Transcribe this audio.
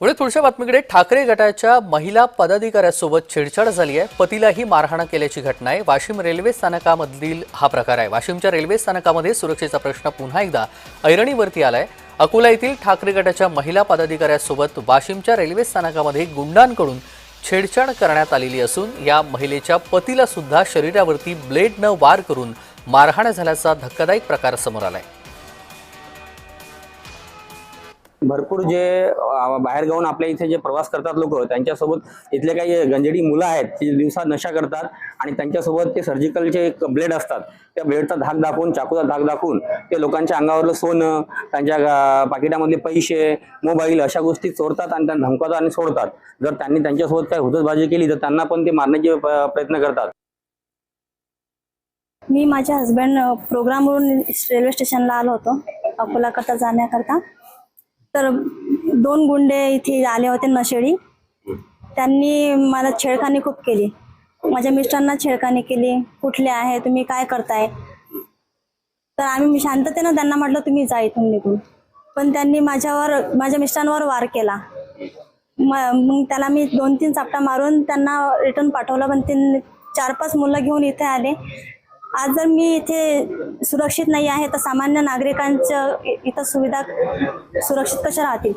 पुढे पुढच्या बातमीकडे ठाकरे गटाच्या महिला पदाधिकाऱ्यासोबत छेडछाड झाली आहे. पतीलाही मारहाण केल्याची घटना आहे. वाशिम रेल्वे स्थानकामधील हा प्रकार आहे. वाशिमच्या रेल्वे स्थानकामध्ये सुरक्षेचा प्रश्न पुन्हा एकदा ऐरणीवरती आलाय. अकोला येथील ठाकरे गटाच्या महिला पदाधिकाऱ्यासोबत वाशिमच्या रेल्वे स्थानकामध्ये गुंडांकडून छेडछाड करण्यात आलेली असून या महिलेच्या पतीला सुद्धा शरीरावरती ब्लेडनं वार करून मारहाण झाल्याचा धक्कादायक प्रकार समोर आलाय. भरपूर जे अं, बाहेर गावून आपल्या इथे जे प्रवास करतात लोक त्यांच्यासोबत इथले काही गंजेडी मुलं आहेत ती दिवसात नशा करतात आणि त्यांच्यासोबत ते सर्जिकलचे एक ब्लेड असतात. त्या ब्लेडचा धाक दाखवून चाकूचा धाक दाखवून ते लोकांच्या अंगावरलं सोनं त्यांच्या पाकिटामधले पैसे मोबाईल अशा गोष्टी चोरतात आणि त्यांना धमकावतात आणि सोडतात. जर त्यांनी त्यांच्यासोबत काही हुतबाजी केली तर त्यांना पण ते मारण्याचे प्रयत्न करतात. मी माझ्या हसबंड प्रोग्रामवरून रेल्वे स्टेशनला आलो होतो अकोलाकरता जाण्याकरता. तर दोन गुंडे इथे आले होते नशेडी. त्यांनी मला छेडखानी खूप केली. माझ्या मिस्टरांना छेडखानी केली. कुठले आहे? तुम्ही काय करताय? तर आम्ही शांततेनं त्यांना म्हटलं तुम्ही जा इथून निघून. पण त्यांनी माझ्यावर माझ्या मिस्टरांवर वार केला. मग त्याला मी दोन तीन चापटा मारून त्यांना रिटर्न पाठवलं. पण त्यांनी चार पाच मुलं घेऊन इथे आले. आज जर मी इथे सुरक्षित नाही आहे तर सामान्य नागरिकांच्या इथं सुविधा सुरक्षित कशा राहतील?